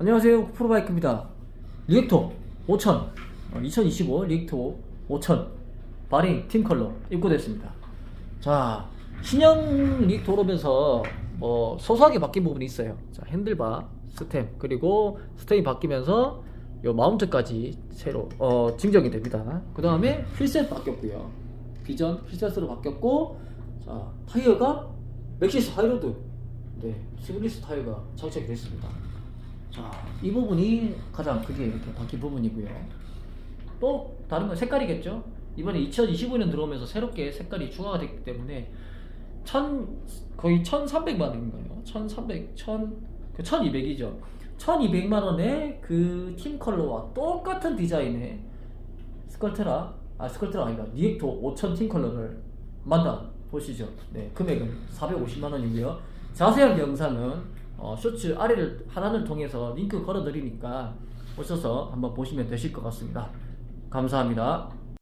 안녕하세요. 프로바이크입니다. 리액토 5000 어, 2025 리액토 5000 바링 팀 컬러 입고됐습니다. 자 신형 리액토 오면서 뭐 소소하게 바뀐 부분이 있어요. 자 핸들바 스템 그리고 스템이 바뀌면서 요 마운트까지 새로 어, 증정이 됩니다. 그 다음에 휠셋 바뀌었고요. 비전 휠셋으로 바뀌었고 자 타이어가 맥시스 하이로드. 네 스그리스 타이어가 장착이 됐습니다 자, 이 부분이 가장 크게 이렇게 바뀐 부분이고요. 또 다른 건 색깔이겠죠. 이번에 2025년 들어오면서 새롭게 색깔이 추가가 됐기 때문에 천 거의 1,300만 원인가요? 1,300, 1,000, 그 1,200이죠. 1,200만 원에 그 팀 컬러와 똑같은 디자인의 스컬트라, 아 스컬트라 아니다, 리액토 5000팀 컬러를 만나 보시죠. 네, 금액은 450만 원이고요. 자세한 영상은 어, 쇼츠 아래를 하단을 통해서 링크 걸어 드리니까 오셔서 한번 보시면 되실 것 같습니다. 감사합니다.